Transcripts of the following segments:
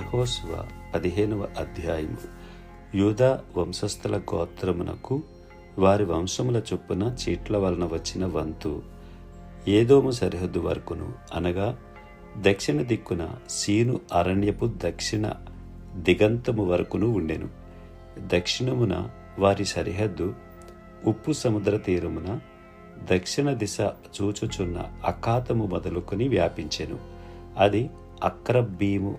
యహోస్వ పదిహేనవ అధ్యాయము. యూదా వంశస్థల గోత్రమునకు వారి వంశముల చొప్పున చీట్ల వలన వచ్చిన వంతు ఏదోము సరిహద్దు వరకును అనగా దక్షిణ దిక్కున సీను అరణ్యపు దక్షిణ దిగంతము వరకును ఉండెను. దక్షిణమున వారి సరిహద్దు ఉప్పు సముద్ర తీరమున దక్షిణ దిశ చూచుచున్న అఖాతము మొదలుకొని వ్యాపించెను. అది అక్రబ్బీము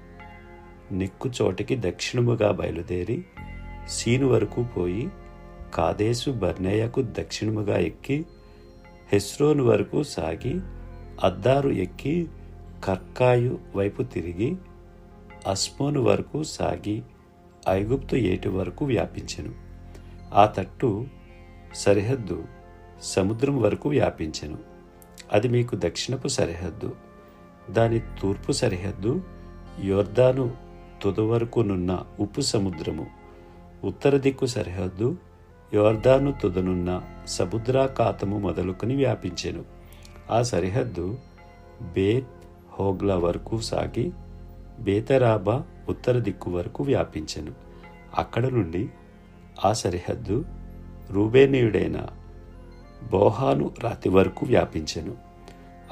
నిక్కుచోటికి దక్షిణముగా బయలుదేరి సీను వరకు పోయి కాదేశు బర్నేయకు దక్షిణముగా ఎక్కి హెస్రోను వరకు సాగి అద్దారు ఎక్కి కర్కాయు వైపు తిరిగి అస్మోను వరకు సాగి ఐగుప్తు ఏటి వరకు వ్యాపించెను. ఆ తట్టు సరిహద్దు సముద్రం వరకు వ్యాపించెను. అది మీకు దక్షిణపు సరిహద్దు దాని తూర్పు సరిహద్దు యోర్దాను తుద వరకునున్న ఉప్పు సముద్రము. ఉత్తర దిక్కు సరిహద్దు యోర్ధాను తుదనున్న సముద్రాఖాతము మొదలుకొని వ్యాపించెను. ఆ సరిహద్దు బేత్ హోగ్లా వరకు సాగి బేతరాబా ఉత్తర దిక్కు వరకు వ్యాపించెను. అక్కడ నుండి ఆ సరిహద్దు రూబేనీయుడైన బోహాను రాతి వరకు వ్యాపించెను.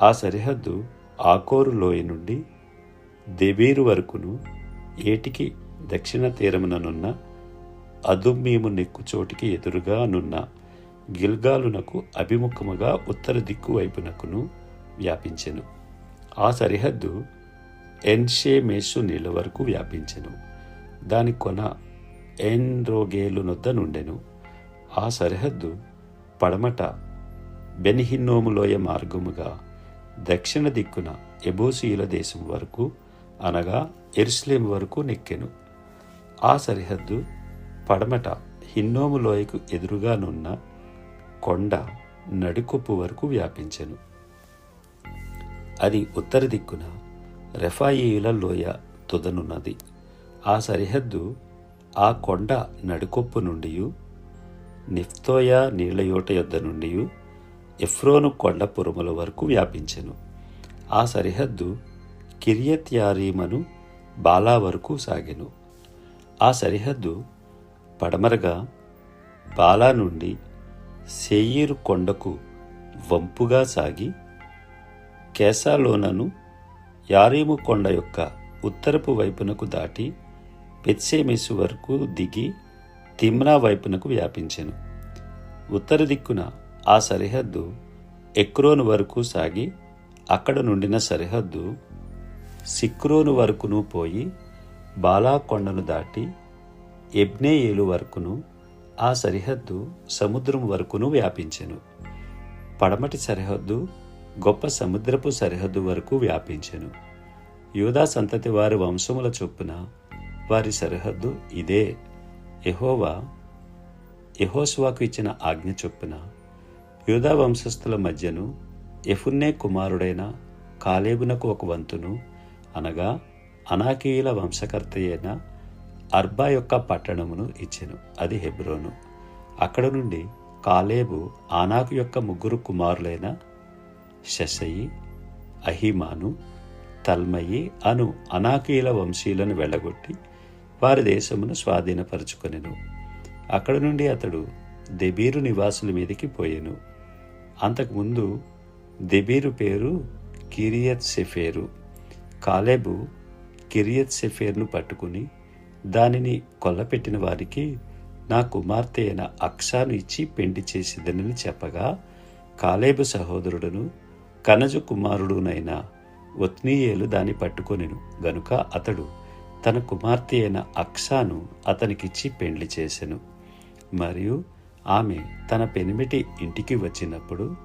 ఆ సరిహద్దు ఆకోరు లోయ నుండి దెబీరు వరకును ఏటికి దక్షిణ తీరముననున్న అదుమ్మీము నెక్కుచోటికి ఎదురుగా నున్న గిల్గాలునకు అభిముఖముగా ఉత్తర దిక్కు వైపునకును వ్యాపించెను. ఆ సరిహద్దు ఎన్షేమేషు నీళ్ళ వరకు వ్యాపించెను. దాని కొన ఎన్ రోగేలు నొద్ద నుండెను. ఆ సరిహద్దు పడమట బెనిహిన్నోములోయ మార్గముగా దక్షిణ దిక్కున ఎబోసీల దేశం వరకు అనగా ఎరుస్లేం వరకు నెక్కెను. ఆ సరిహద్దు పడమట హిన్నోము లోయకు ఎదురుగానున్న కొండ నడికొప్పు వరకు వ్యాపించెను. అది ఉత్తర దిక్కున రెఫాయియుల లోయ తుదనున్నది. ఆ సరిహద్దు ఆ కొండ నడికొప్పు నుండి నిఫ్తోయ నీళ్ళయోట యొద్ద నుండి ఎఫ్రోను కొండ పురముల వరకు వ్యాపించెను. ఆ సరిహద్దు కిరియత్ యారీమను బాలా వరకు సాగెను. ఆ సరిహద్దు పడమరగా బాలా నుండి సేయీరు కొండకు వంపుగా సాగి కేసాలోనను యారీము కొండ యొక్క ఉత్తరపు వైపునకు దాటి పెత్సేమెసు వరకు దిగి తిమ్నా వైపునకు వ్యాపించెను. ఉత్తర దిక్కున ఆ సరిహద్దు ఎక్రోన్ వరకు సాగి అక్కడ నుండిన సరిహద్దు సిక్రోను వరకును పోయి బాలా కొండను దాటి ఎబ్నేయేలు వరకును ఆ సరిహద్దు సముద్రం వరకును వ్యాపించెను. పడమటి సరిహద్దు గొప్ప సముద్రపు సరిహద్దు వరకు వ్యాపించెను. యూదా సంతతి వారి వంశముల చొప్పున వారి సరిహద్దు ఇదే. యెహోవా యహోస్వాకు ఇచ్చిన ఆజ్ఞ చొప్పున యూదా వంశస్థుల మధ్యను ఎఫున్నే కుమారుడైన కాలేబునకు ఒక వంతును అనగా అనాకీయుల వంశకర్త అయిన అర్బా యొక్క పట్టణమును ఇచ్చెను అది హెబ్రోను. అక్కడ నుండి కాలేబు ఆనాకు యొక్క ముగ్గురు కుమారులైన శశయి అహిమాను తల్మయి అను అనాకీయుల వంశీయులను వెళ్ళగొట్టి వారి దేశమును స్వాధీనపరుచుకొనెను. అక్కడ నుండి అతడు దెబీరు నివాసుల మీదకి పోయెను. అంతకుముందు దెబీరు పేరు కిరియత్ సెఫేరు కాలేబు కిరియత్ సెఫేర్ను పట్టుకుని దానిని కొల్లపెట్టిన వారికి నా కుమార్తె అయిన అక్సాను ఇచ్చి పెండి చేసేదనని చెప్పగా కాలేబు సహోదరుడును కనజు కుమారుడునైన ఒత్నీయేలు దాన్ని పట్టుకొనెను. గనుక అతడు తన కుమార్తె అయిన అక్సాను అతనికిచ్చి పెండ్లి చేసెను. మరియు ఆమె తన పెనిమిటి ఇంటికి వచ్చినప్పుడు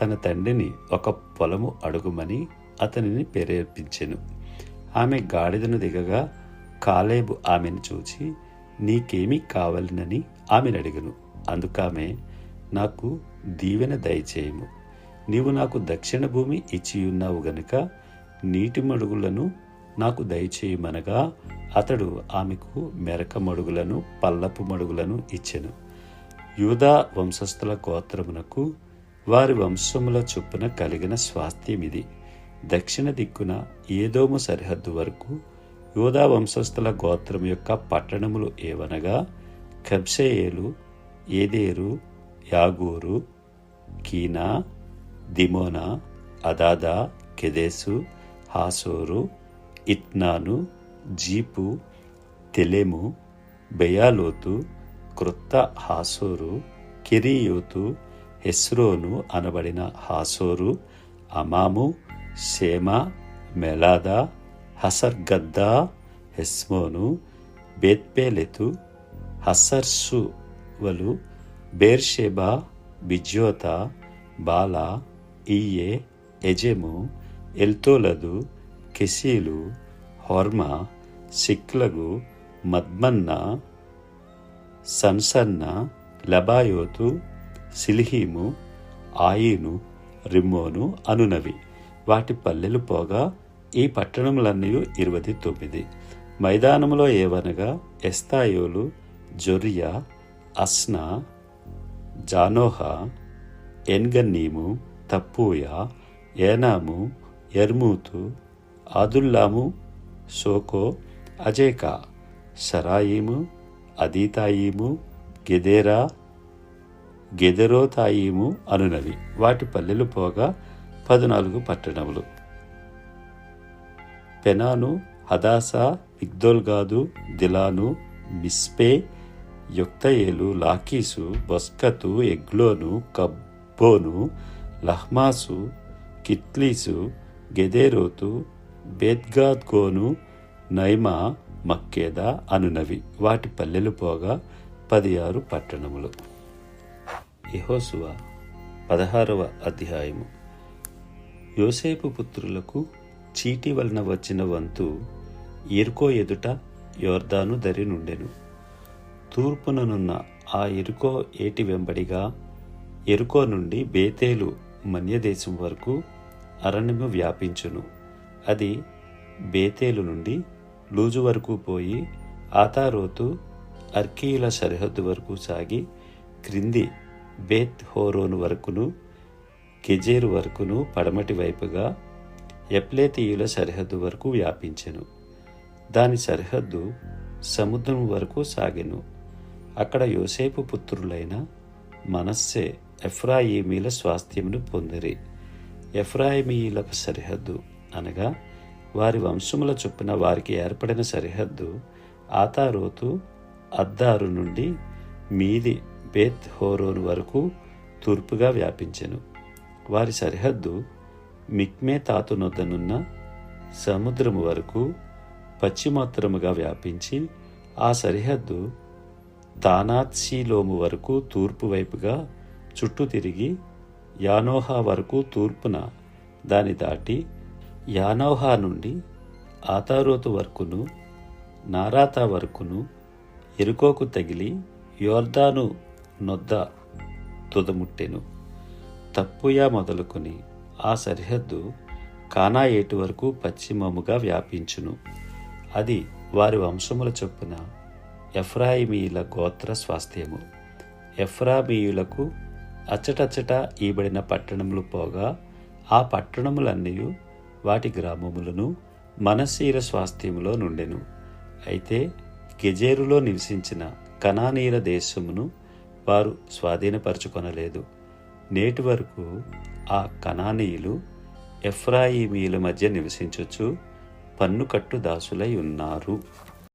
తన తండ్రిని ఒక పొలము అడుగుమని అతనిని ప్రేరేపించెను. ఆమె గాడిదను దిగగా కాలేబు ఆమెను చూచి నీకేమీ కావాలనని ఆమెను అడిగను అందుకామె నాకు దీవెన దయచేయము. నీవు నాకు దక్షిణ భూమి ఇచ్చియున్నావు గనుక నీటి మడుగులను నాకు దయచేయమనగా అతడు ఆమెకు మెరక మడుగులను పల్లపు మడుగులను ఇచ్చెను. యూదా వంశస్థుల గోత్రమునకు వారి వంశముల చొప్పున కలిగిన స్వాస్థ్యం ఇది దక్షిణ దిక్కున ఏదోము సరిహద్దు వరకు యోధా వంశస్థుల గోత్రం యొక్క పట్టణములు ఏవనగా కబ్షేయేలు ఏదేరు యాగూరు కీనా దిమోనా అదాదా కెదేసు హాసోరు ఇత్నాను జీపు తెలెము బెయాలోతు క్రొత్త హాసోరు కెరియోతు హెస్రోను అనబడిన హాసోరు అమాము షేమా మెలాదా హసర్గద్దా హెస్మోను బేత్పేలెతు హసర్సువలు బేర్షెబా బిజ్యోత బాలా ఈయే ఎజెము ఎల్తోలదు కెసీలు హోర్మా సిక్లగు మద్మన్న సన్సన్న లబాయోతు సిల్హీము ఆయిను రిమ్మోను అనునవి వాటి పల్లెలు పోగా ఈ పట్టణములన్నీ ఇరవై తొమ్మిది. మైదానములో ఏవనగా ఎస్తాయోలు జొరియా అస్నా జానోహా ఎన్గన్నీము తప్పూయ ఏనాము ఎర్మూతు ఆదుల్లాము సోకో అజేకా సరాయిము అదీతాయిము గెదేరా గెదెరోతాయిము అనునవి. వాటి పల్లెలు పోగా పద్నాలుగు పట్టణములు. పెనాను హదాసా మిగ్దోల్గాదు దిలాను మిస్పే యొక్తయేలు లాకీసు బొస్కతు ఎగ్లోను కబ్బోను లహ్మాసు కిట్లీసు గెదేరోతు బేద్గాద్గోను నైమా మక్కేద అనునవి. వాటి పల్లెలు పోగా పదిహారు పట్టణములు. యహోసువ పదహారవ అధ్యాయము. యోసేపు పుత్రులకు చీటి వలన వచ్చిన వంతు ఎరుకో ఎదుట యోర్దాను దరి నుండెను. తూర్పుననున్న ఆ ఎరుకో ఏటి వెంబడిగా ఎరుకో నుండి బేతేలు మన్యదేశం వరకు అరణ్యము వ్యాపించును. అది బేతేలు నుండి లూజు వరకు పోయి ఆతారోతు అర్కీల సరిహద్దు వరకు సాగి క్రింది బేత్ హోరోను వరకును కెజేరు వరకును పడమటి వైపుగా ఎప్లేతీయుల సరిహద్దు వరకు వ్యాపించెను. దాని సరిహద్దు సముద్రం వరకు సాగెను. అక్కడ యోసేపు పుత్రులైన మనస్సే ఎఫ్రాయిమీల స్వాస్థ్యమును పొందిరి. ఎఫ్రాయిమీల సరిహద్దు అనగా వారి వంశముల చొప్పున వారికి ఏర్పడిన సరిహద్దు ఆతారోతు అద్దారు నుండి మీది బేత్ హోరోను వరకు తూర్పుగా వ్యాపించెను. వారి సరిహద్దు మిక్మే తాతునొద్దనున్న సముద్రము వరకు పశ్చిమోత్తరముగా వ్యాపించి ఆ సరిహద్దు తానాత్సీలోము వరకు తూర్పు వైపుగా చుట్టూ తిరిగి యానోహా వరకు తూర్పున దాని దాటి యానోహా నుండి ఆతారోతు వరకును నారాతా వరకును ఎరుకోకు తగిలి యోర్దాను నొద్ద తుదముట్టెను. తప్పుయా మొదలుకొని ఆ సరిహద్దు కానా వరకు పశ్చిమముగా వ్యాపించును. అది వారి వంశముల చొప్పున ఎఫ్రాయిమీయుల గోత్ర స్వాస్థ్యము. ఎఫ్రామీయులకు అచ్చటచ్చట ఈబడిన పట్టణములు పోగా ఆ పట్టణములన్నీ వాటి గ్రామములను మనశీల స్వాస్థ్యములో నుండెను. అయితే గెజేరులో నివసించిన కనానీల దేశమును వారు స్వాధీనపరచుకొనలేదు. నేటి వరకు ఆ కణానీయులు ఎఫ్రాయిమీల మధ్య నివసించొచ్చు పన్నుకట్టు దాసులై ఉన్నారు.